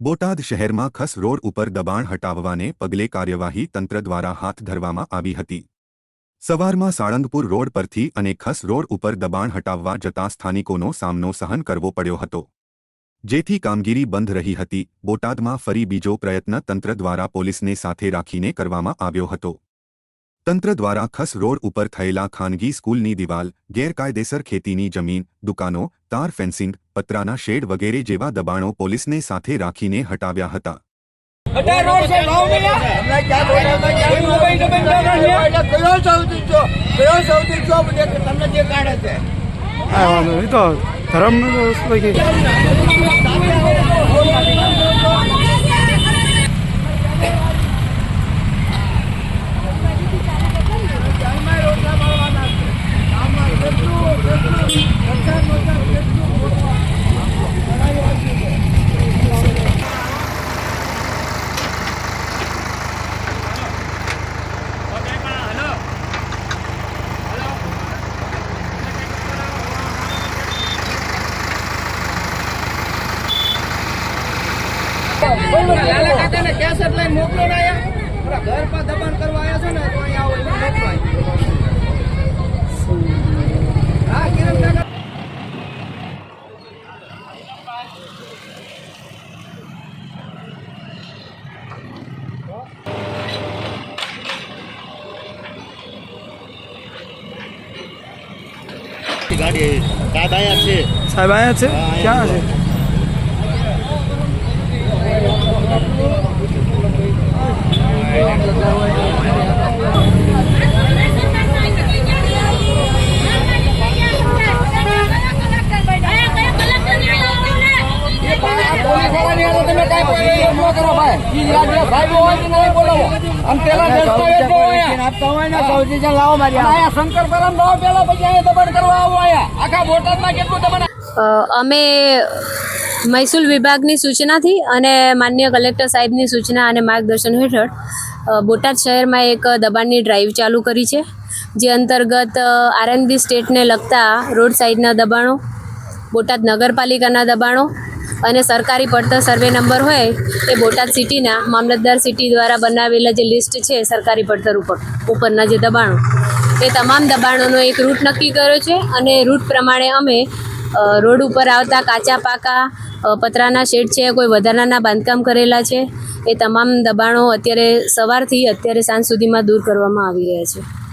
બોટાદ શહેરમાં ખસ રોડ ઉપર દબાણ હટાવવાને પગલે કાર્યવાહી તંત્ર દ્વારા હાથ ધરવામાં આવી હતી. સવારમાં સાળંગપુર રોડ પરથી અને ખસ રોડ ઉપર દબાણ હટાવવા જતા સ્થાનિકોનો સામનો સહન કરવો પડ્યો હતો. જેથી કામગીરી બંધ રહી હતી. બોટાદમાં ફરી બીજો પ્રયત્ન તંત્ર દ્વારા પોલીસને સાથે રાખીને કરવામાં આવ્યો હતો. તંત્ર દ્વારા ખસ રોડ ઉપર થયેલા ખાનગી સ્કૂલની દિવાલ ગેરકાયદેસર ખેતીની જમીન દુકાનો તાર ફેન્સિંગ પતરાના શેડ વગેરે જેવા દબાણો પોલીસને સાથે રાખીને હટાવ્યા હતા. અઢાર રોડ છે ભાવ નહીં તમને ક્યાં બોલ્યા હતા? ક્યાં કોઈ મોબાઈલ ડબલ ના રાખે. એટલે કયો સૌથી છો કયો સૌથી છો બધે કે તમને જે કાઢે છે હા વાંધો નહીં. એ તો ધર્મનું તો વસ્તુ કે લાલા કાકાને કેસેટ લઈને મોકલો ને અહીંયા ઘર પર દબાણ કરવા આવ્યા છો. ને તો અહીંયા આવો મોકલો હા કિરણ કાકા ગાડી સાહેબ આયા છે. સાહેબ અહીંયા છે ક્યાં છે? કોઈ એમ ભાઈ. ઈ રાજ્ય સાહેબો હોય કે નહીં બોલાવો. આમ પેલા દસ્તાવેજ આપતા હોય ને સૌથી લાવો મારી અહીંયા શંકર પરમ લાવો પેલા પછી અહીંયા દબાણ કરવા આવો અહીંયા. આખા બોટાદમાં કેટલું દબાણ અમે મહેસૂલ વિભાગની સૂચનાથી અને માન્ય કલેક્ટર સાહેબની સૂચના અને માર્ગદર્શન હેઠળ બોટાદ શહેરમાં એક દબાણની ડ્રાઈવ ચાલુ કરી છે જે અંતર્ગત આરએનબી સ્ટેટને લગતા રોડ સાઈડના દબાણો બોટાદ નગરપાલિકાના દબાણો અને સરકારી પડતર સર્વે નંબર હોય એ બોટાદ સિટીના મામલતદાર સિટી દ્વારા બનાવેલા જે લિસ્ટ છે સરકારી પડતર ઉપર, ઉપરના જે દબાણો, એ તમામ દબાણોનો એક રૂટ નક્કી કર્યો છે અને રૂટ પ્રમાણે અમે રોડ ઉપર આવતા કાચા પાકા પતરાના શેડ છે, કોઈ વધારાના બાંધકામ કરેલા છે, એ તમામ દબાણો અત્યારે સવારથી અત્યારે સાંજ સુધીમાં દૂર કરવામાં આવી રહ્યા છે.